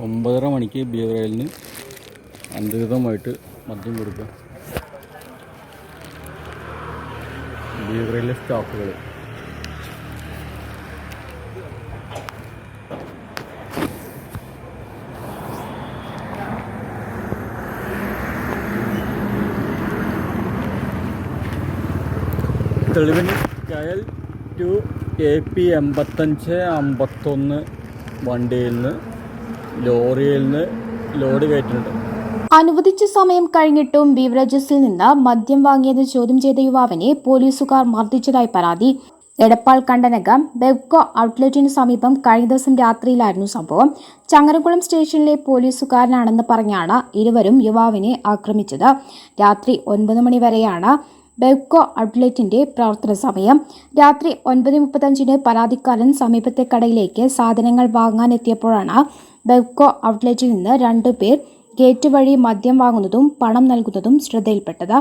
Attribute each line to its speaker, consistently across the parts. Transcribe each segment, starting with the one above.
Speaker 1: ഒമ്പതര മണിക്ക് ബിയവറയിലിന് അനധികൃതമായിട്ട് മദ്യം കൊടുക്കുക. ബിയവറയിലെ സ്റ്റാഫുകൾ. തെളിവിന് കയൽ ടു എ പി എൺപത്തഞ്ച് അമ്പത്തൊന്ന് വണ്ടിയിൽ നിന്ന് ലോറിയിൽ നിന്ന് ലോഡ് കയറ്റുന്നുണ്ട്
Speaker 2: അനുവദിച്ച സമയം കഴിഞ്ഞിട്ടും ബീവറേജസിൽ നിന്ന് മദ്യം വാങ്ങിയത് ചോദ്യം ചെയ്ത യുവാവിനെ പോലീസുകാർ മർദ്ദിച്ചതായി പരാതി. എടപ്പാൾ കണ്ടനകം ബെവ്കോ ഔട്ട്ലെറ്റിന് സമീപം കഴിഞ്ഞ ദിവസം രാത്രിയിലായിരുന്നു സംഭവം. ചങ്ങരകുളം സ്റ്റേഷനിലെ പോലീസുകാരനാണെന്ന് പറഞ്ഞാണ് ഇരുവരും യുവാവിനെ ആക്രമിച്ചത്. രാത്രി ഒൻപത് മണി വരെയാണ് ബെവ്കോ ഔട്ട്ലെറ്റിന്റെ പ്രവർത്തന സമയം. രാത്രി ഒൻപത് മുപ്പത്തഞ്ചിന് പരാതിക്കാരൻ സമീപത്തെ കടയിലേക്ക് സാധനങ്ങൾ വാങ്ങാനെത്തിയപ്പോഴാണ് ബെവ്കോ ഔട്ട്ലെറ്റിൽ നിന്ന് രണ്ടുപേർ ഗേറ്റ് വഴി മദ്യം വാങ്ങുന്നതും പണം നൽകുന്നതും ശ്രദ്ധയിൽപ്പെട്ടത്.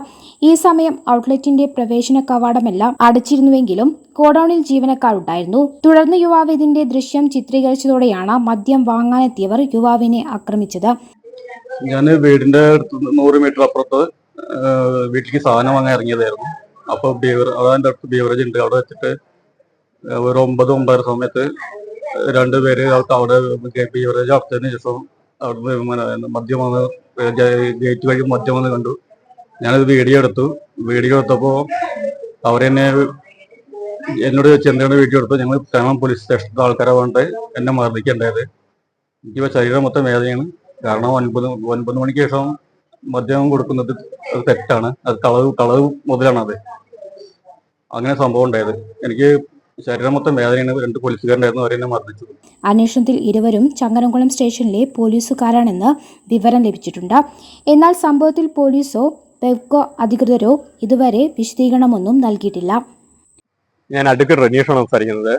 Speaker 2: ഈ സമയം ഔട്ട്ലെറ്റിന്റെ പ്രവേശന കവാടമെല്ലാം അടച്ചിരുന്നുവെങ്കിലും ഗോഡൌണിൽ ജീവനക്കാരുണ്ടായിരുന്നു. തുടർന്ന് യുവാവ് ഇതിന്റെ ദൃശ്യം ചിത്രീകരിച്ചതോടെയാണ് മദ്യം വാങ്ങാനെത്തിയവർ യുവാവിനെ ആക്രമിച്ചത്.
Speaker 1: ഞാൻ വീടിന്റെ അടുത്ത് നൂറ് മീറ്റർ അപ്പുറത്ത് വീട്ടിലേക്ക് സാധനം വാങ്ങാൻ ഇറങ്ങിയതായിരുന്നു. അപ്പോൾ ബിയർ അതാ അടുത്ത് ബിയറേജ് ഉണ്ട്. അവിടെ വെച്ചിട്ട് ഒരു ഒമ്പത് ഒമ്പതര സമയത്ത് രണ്ട് അവിടെ ബീവറേജ് അടച്ചതിന് ശേഷം അവിടുന്ന് മദ്യം വന്ന് ഗേറ്റ് വഴി മദ്യം വന്ന് കണ്ടു. ഞാനത് വീഡിയോ എടുത്തു. വീഡിയോ എടുത്തപ്പോൾ അവരെന്നെ എന്നോട് എന്താണ് വീഡിയോ എടുത്തു ഞങ്ങൾ തേമം പോലീസ് സ്റ്റേഷനിലെ ആൾക്കാരെ വേണ്ട എന്നെ മർദ്ദിക്കേണ്ടത്. എനിക്ക് ശരീരം മൊത്തം വേദനയാണ്. കാരണം ഒൻപത് ഒൻപത് മണിക്ക് ശേഷം മദ്യം കൊടുക്കുന്നത് അത് തെറ്റാണ്. അത് കളവ് കളവ് മുതലാണത് അങ്ങനെ സംഭവം ഉണ്ടായത്. എനിക്ക് ശരീരം മൊത്തം വേദനയാണ്. രണ്ട് പോലീസുകാരനായിരുന്നു. അവരെന്നെ മർദ്ദിച്ചു.
Speaker 2: അന്വേഷണത്തിൽ ഇരുവരും ചങ്ങരംകുളം സ്റ്റേഷനിലെ പോലീസുകാരാണെന്ന് വിവരം ലഭിച്ചിട്ടുണ്ട്. എന്നാൽ സംഭവത്തിൽ പോലീസോ പെവ്കോ അധികൃതരോ ഇതുവരെ വിശദീകരണമൊന്നും നൽകിയിട്ടില്ല.
Speaker 3: ഞാൻ അഡ്വക്കേറ്റ് റനീഷാണ് സംസാരിക്കുന്നത്.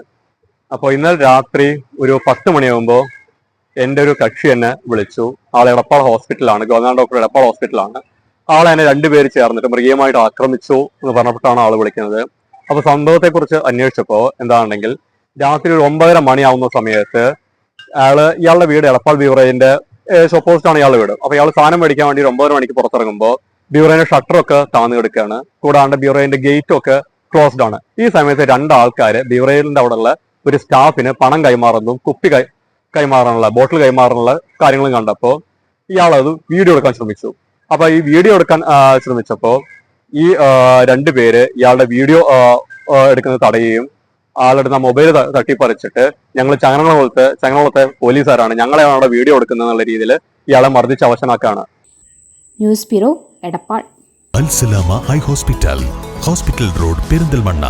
Speaker 3: അപ്പോൾ ഇന്നലെ രാത്രി ഒരു പത്ത് മണിയാകുമ്പോൾ എന്റെ ഒരു കക്ഷി എന്നെ വിളിച്ചു. ആൾ എടപ്പാൾ ഹോസ്പിറ്റലാണ് ഗവർണർ ഡോക്ടർ എടപ്പാൾ ഹോസ്പിറ്റലാണ് ആളെ എന്നെ രണ്ടുപേര് ചേർന്നിട്ട് മൃഗീയമായിട്ട് ആക്രമിച്ചു എന്ന് പറഞ്ഞിട്ടാണ് ആൾ വിളിക്കുന്നത്. അപ്പോൾ സംഭവത്തെക്കുറിച്ച് അന്വേഷിച്ചപ്പോൾ എന്താണെങ്കിൽ രാത്രി ഒരു ഒമ്പതര മണിയാവുന്ന സമയത്ത് അയാൾ ഇയാളുടെ വീട് എളപ്പാൾ ബീവറേജിന്റെ സപ്പോസ്റ്റ് ആണ് ഇയാളുടെ വീട്. അപ്പൊ ഇയാൾ സാധനം മേടിക്കാൻ വേണ്ടി ഒരു ഒമ്പതര മണിക്ക് പുറത്തിറങ്ങുമ്പോൾ ബ്യൂറോയുടെ ഷട്ടറൊക്കെ താന്നു കിടക്കുകയാണ് കൂടാണ്ട് ബ്യൂറോയുടെ ഗേറ്റും ഒക്കെ ക്ലോസ്ഡ് ആണ്. ഈ സമയത്ത് രണ്ട് ആൾക്കാർ അവിടെ അവിടെയുള്ള ഒരു സ്റ്റാഫിന് പണം കൈമാറുന്നതും കുപ്പി കൈ കൈമാറാനുള്ള ബോട്ടിൽ കൈമാറാനുള്ള കാര്യങ്ങളും കണ്ടപ്പോൾ ഇയാൾ അത് വീഡിയോ എടുക്കാൻ ശ്രമിച്ചു. അപ്പൊ ഈ വീഡിയോ എടുക്കാൻ ശ്രമിച്ചപ്പോ ശ്രമിച്ചപ്പോൾ ഈ രണ്ടു രണ്ടുപേര് ഇയാളുടെ വീഡിയോ എടുക്കുന്നത് തടയുകയും ആളുടെ മൊബൈൽ തട്ടിപ്പറിച്ചിട്ട് ഞങ്ങൾ ചങ്ങനകുളത്തെ ചങ്ങനകുളത്തെ പോലീസുകാരാണ്. ഞങ്ങളെ അവിടെ വീഡിയോ എടുക്കുന്നത് എന്നുള്ള രീതിയിൽ ഇയാളെ മർദ്ദിച്ച് അവശനാക്കാണ്.
Speaker 2: News bureau Edappal.
Speaker 4: Alsalama high hospital hospital road Perinthalmanna.